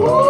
Whoa!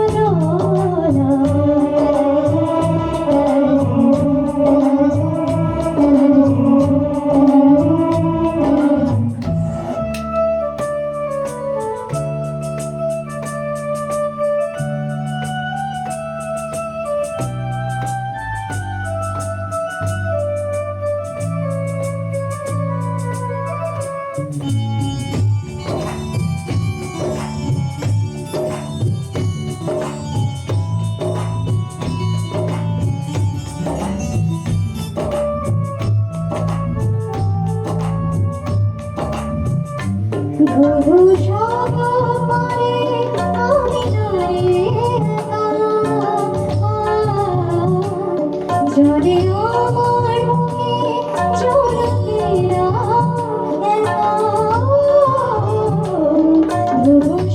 mundo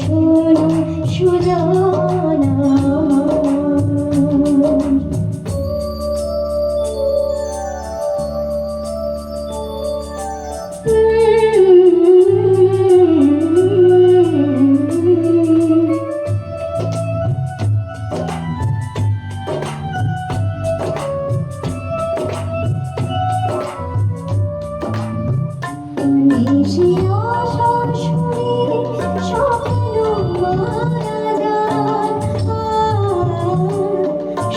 শোনো সুজনা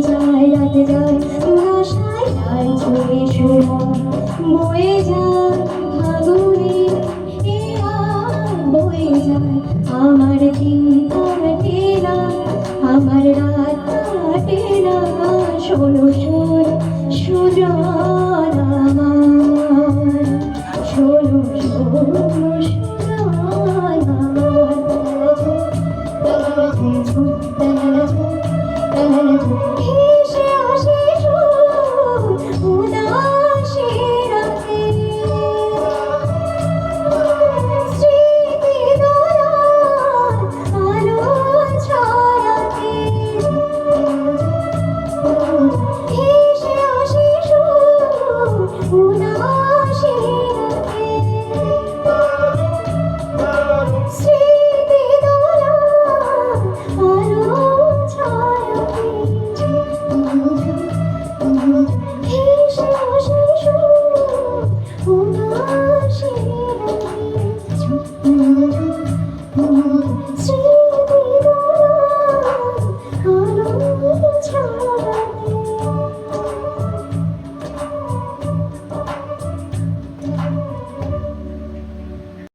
যায় রাতে যায় ভাষায় যায় ছড়ে বয়ে যায় ফাগুনে এ বয়ে যায় আমার দিন কাটে আমার রাত কাটে না শোনো